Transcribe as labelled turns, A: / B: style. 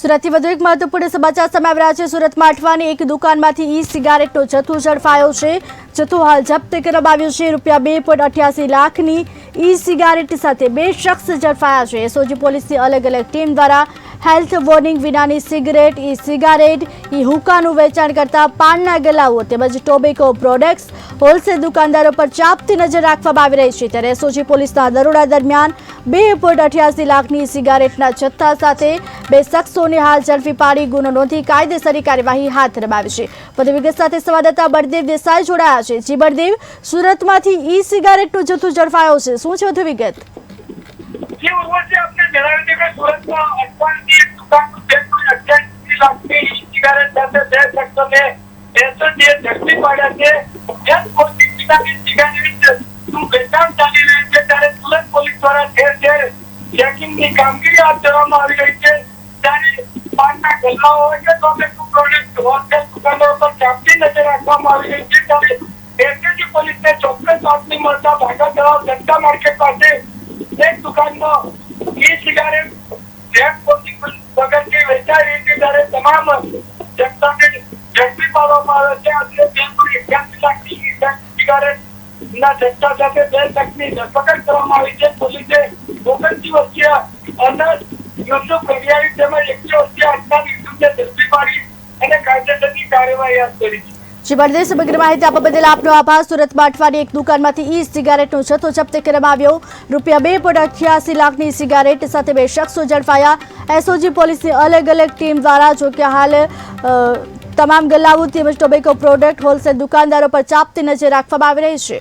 A: સુરતથી વધુ એક મહત્વપૂર્ણ સમાચાર સામે આવી રહ્યા છે. સુરતમાં અઠવાની એક દુકાનમાંથી ઈ સિગારેટનો જથ્થો ઝડપાયો છે. જથ્થો હાલ જપ્ત કરવામાં આવ્યો છે. રૂપિયા બે પોઈન્ટ અઠ્યાસી લાખની ઈ સિગારેટ સાથે બે શખ્સ ઝડપાયા છે. એસઓજી પોલીસની અલગ અલગ ટીમ દ્વારા હેલ્થ વોર્નિંગ વિનાની સિગરેટ ઈ સિગારેટ ઈ હુક્કાનું વેચાણ કરતા પાનના ગલાઓ તેમજ ટોબેકો પ્રોડક્ટ્સ હોલસેલ દુકાનદારો પર ચાપતી નજર રાખવામાં આવી રહી છે. ત્યારે એસઓજી પોલીસના દરોડા દરમિયાન બે પોઈન્ટ અઠ્યાસી લાખની સિગારેટના જથ્થા સાથે બે શખ્સોને હાલ ઝડપી પાડી ગુનો નોંધી કાયદેસરી કાર્યવાહી હાથ ધરવામાં છે. વધુ વિગત સાથે સંવાદદાતા બળદેવ દેસાઈ જોડાયા છે. જી બળદેવ, સુરતમાંથી ઈ સિગારેટનો જથ્થો ઝડપાયો છે. શું છે વધુ વિગત?
B: સિગારેટ સાથે બે શખ્સોને ઝડપી પાડ્યા છે. દ્વારા ઠેર ઠેર ચેકિંગની કામગીરી હાથ ધરવામાં આવી રહી છે. ત્યારે પાનના ગલ્લા હોય કે ટોબેકો પ્રોડક્ટ હોલસેલ દુકાનો પર ચાપતી નજર રાખવામાં આવી રહી છે. ત્યારે એસએસી પોલીસને ચોક્કસ બાતમી મળતા ભાગા તળાવ જનતા માર્કેટ પાસે એક દુકાનમાં ઈ સિગારેટ જેમ પોતી વગરની વેચાઈ રહી છે. ત્યારે તમામ જનતાને ઝડપી પાડવામાં આવે છે.
A: માહિતી આપવા આપનો આભાર. સુરતમાં અઠવાડિયે એક દુકાનમાંથી ઈ સિગારેટનો જથ્થો જપ્ત કરવામાં આવ્યો. રૂપિયા બે પોઈન્ટ અઠ્યાસી લાખની સિગારેટ સાથે બે શખ્સો ઝડપાયા. એસઓજી પોલીસની અલગ અલગ ટીમ દ્વારા, જો હાલ તમામ ગલ્લાઓ તેમજ ટોબેકો પ્રોડક્ટ હોલસેલ દુકાનદારો પર ચાપતી નજર રાખવામાં આવી રહી છે.